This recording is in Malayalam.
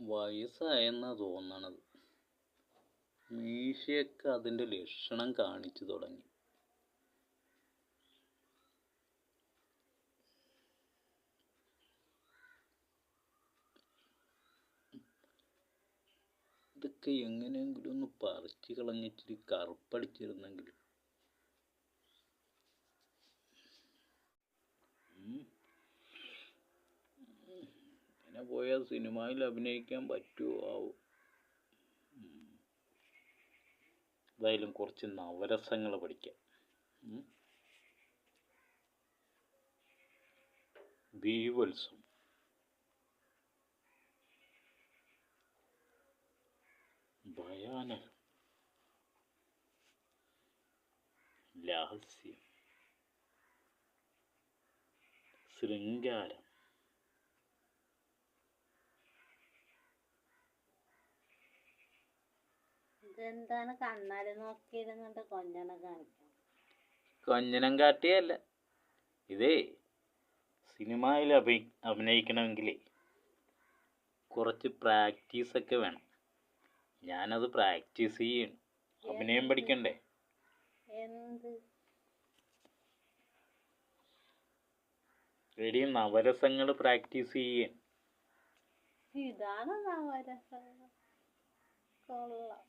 വയസ്സായെന്നാ തോന്നണത്. മീശയൊക്കെ അതിന്റെ ലക്ഷണം കാണിച്ചു തുടങ്ങി. ഇതൊക്കെ എങ്ങനെയെങ്കിലും ഒന്ന് പറിച്ചു കളഞ്ഞിച്ചിരി കറുപ്പടിച്ചിരുന്നെങ്കിൽ ഇങ്ങനെ പോയാൽ സിനിമയിൽ അഭിനയിക്കാൻ പറ്റുമോ ആവോ. എന്തായാലും കുറച്ച് നവരസങ്ങൾ പഠിക്കാം. ബീവത്സം ഭയാനകം. ലാസ്യം. ശൃംഗാരം. ഇതെന്താണ് കണ്ണാടി നോക്കിയിരുന്നിട്ട് കൊഞ്ഞണം കാണിക്കാം കൊഞ്ഞനം കാട്ടിയല്ല ഇതേ സിനിമയിൽ അഭി അഭിനയിക്കണമെങ്കിൽ കുറച്ച് പ്രാക്ടീസ് ഒക്കെ വേണം. ഞാനത് പ്രാക്ടീസ് ചെയ്യണം അഭിനയം പഠിക്കണ്ടേ? എന്ത്? എടി നവരസങ്ങൾ പ്രാക്ടീസ് ചെയ്യാൻ ഇതാണ് നവരസങ്ങൾ. കൊള്ളാം.